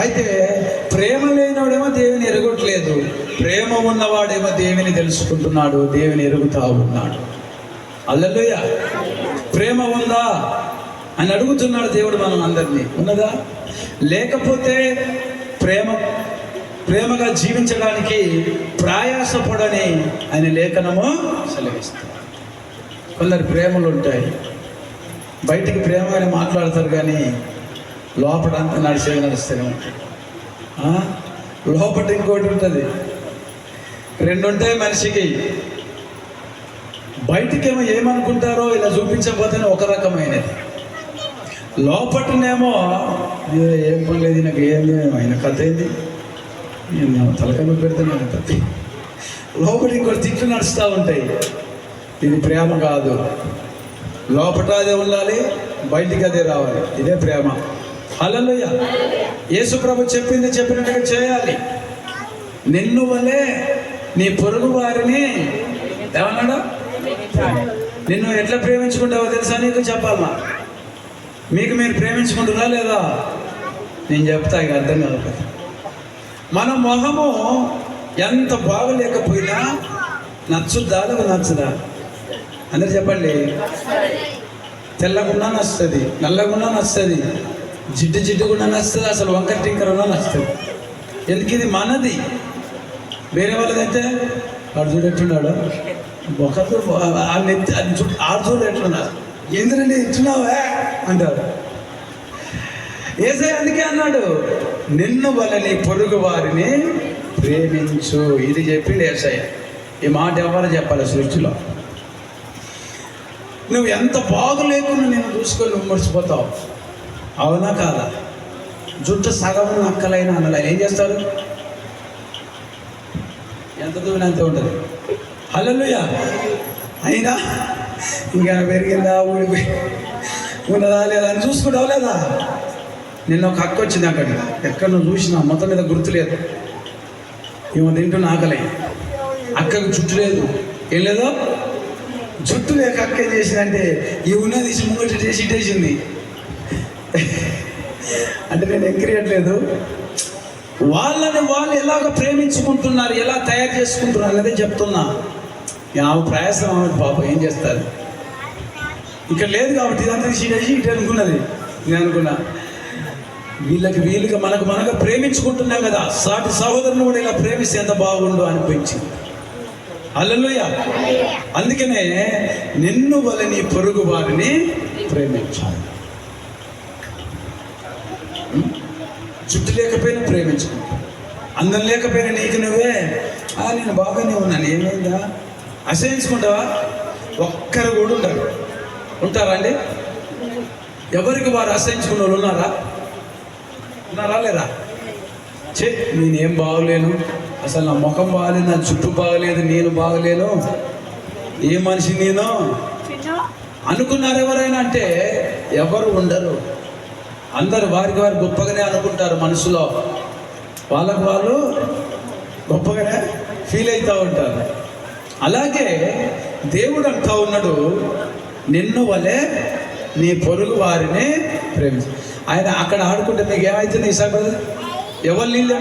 అయితే ప్రేమ లేనివాడేమో దేవుని ఎరగట్లేదు ప్రేమ ఉన్నవాడేమో దేవుని తెలుసుకుంటున్నాడు దేవుని ఎరుగుతా ఉన్నాడు. అల్లెలుయ. ప్రేమ ఉందా అని అడుగుతున్నాడు దేవుడు మనం అందరినీ. ఉన్నదా? లేకపోతే ప్రేమ ప్రేమగా జీవించడానికి ప్రయాసపడని ఆయన లేఖనము సెలవిస్తాడు కొందరు ప్రేమలు ఉంటాయి. బయటికి ప్రేమగానే మాట్లాడతారు కానీ లోపల అంతా నడిచేది నడుస్తూనే ఉంటాడు లోపల ఇంకోటి ఉంటుంది. రెండు ఉంటాయి మనిషికి బయటికేమో ఏమనుకుంటారో ఇలా చూపించకపోతేనే ఒక రకమైనది. లోపటనేమో ఏం పని లేదు నాకు ఏంది ఆయన కథ ఏంది? నేను తలకాయ పెడుతున్నాను కథ లోపల ఇంకోటి తిట్లు నడుస్తూ ఉంటాయి. ఇది ప్రేమ కాదు. లోపట అదే ఉండాలి బయటికి అదే రావాలి. ఇదే ప్రేమ. హలలుయ యేసు ప్రభు చెప్పింది చెప్పినట్టుగా చేయాలి. నిన్ను వలే నీ పొరుగు వారిని ఏమన్నాడు? నిన్ను ఎట్లా ప్రేమించుకుంటావో తెలుసా నీకు చెప్పాలా మీకు మీరు ప్రేమించుకుంటున్నా లేదా? నేను చెప్తా ఇక అర్థం కాదు మన మొహము ఎంత బాగలేకపోయినా నచ్చుద్దా లేక నచ్చుదా? అందరు చెప్పండి. తెల్లగున్నా నచ్చుతుంది నల్లగున్నా నచ్చుతుంది జిడ్డు జిడ్డు కూడా నచ్చుతుంది అసలు వంకర టింకర్ కూడా నచ్చుతుంది. ఎందుకు ఇది మనది? వేరే వాళ్ళదైతే వాడు చూడు ఎట్టున్నాడు ఒకరు ఆ నెత్తి అది చూ ఆడు చూడు ఎట్లున్నారు ఎందుకంటే ఇచ్చున్నావే అంటారు ఏసే అందుకే అన్నాడు నిన్ను వలని పొరుగు వారిని ప్రేమించు. ఇది చెప్పిండు ఏసయ్య. ఈ మాట ఎవరు చెప్పాలి సృష్టిలో? నువ్వు ఎంత బాగు లేకుండా నేను చూసుకొని మర్చిపోతావు ముడిచిపోతావు అవునా కాదా? జుట్టు సగం నక్కలైన అన్నలైన ఏం చేస్తారు? ఎంత దూరం ఎంత ఉంటుంది? హలోయా అయినా ఇంకా పెరిగిందా ఊడిపోయి ఉన్నదా లేదా అని చూసుకుంటావు లేదా? నిన్న ఒక అక్క వచ్చింది అక్కడ ఎక్కడ నువ్వు చూసినా మొత్తం మీద గుర్తులేదు ఈమె తింటున్న ఆకలి. అక్కకు జుట్టు లేదు. ఏం లేదో? జుట్టు లేక అక్క ఏం చేసిందంటే ఈ ఉన్నది ముంగటి ముంగట చేసి ఇట్టేసింది అంటే నేను ఎక్కిరియట్లేదు వాళ్ళని వాళ్ళు ఎలాగ ప్రేమించుకుంటున్నారు ఎలా తయారు చేసుకుంటున్నారు అనేది చెప్తున్నా. ఆమె ప్రయాసం ఆమె పాపం ఏం చేస్తారు? ఇక్కడ లేదు కాబట్టి ఇదంతా ఇటేసి ఇటు అనుకున్నది. నేను అనుకున్నా. వీళ్ళకి వీళ్ళకి మనకు మనకు ప్రేమించుకుంటున్నాం కదా. సాటి సహోదరుని కూడా ఇలా ప్రేమిస్తే ఎంత బాగుండు అనిపించింది అల్లెలుయ అందుకనే నిన్ను వల్ల నీ పొరుగు వారిని ప్రేమించాలి? జుట్టు లేకపోయినా ప్రేమించుకుంటా. అందం లేకపోయినా నీకు నువ్వే. ఆ నేను బాగానే ఉన్నాను. ఏమైందా? అసహించుకుంటావా? ఒక్కరు కూడా ఉండరు. ఉంటారా అండి? ఎవరికి వారు అసహించుకున్న వాళ్ళు ఉన్నారా? ఉన్నారా లేరా? చే నేనేం బాగలేను. అసలు నా ముఖం బాగలేదు నా జుట్టు బాగలేదు నేను బాగలేను. ఏ మనిషి నేను? అనుకున్నారు ఎవరైనా అంటే ఎవరు ఉండరు. అందరు వారికి వారు గొప్పగానే అనుకుంటారు మనసులో. వాళ్ళకు వాళ్ళు గొప్పగానే ఫీల్ అవుతూ ఉంటారు. అలాగే దేవుడు అంటా ఉన్నాడు నిన్ను వలె నీ పొరుగు వారిని ప్రేమించు. ఆయన అక్కడ ఆడుకుంటే నీకు ఏమైతుంది ఈసారి ఎవరు నీళ్ళు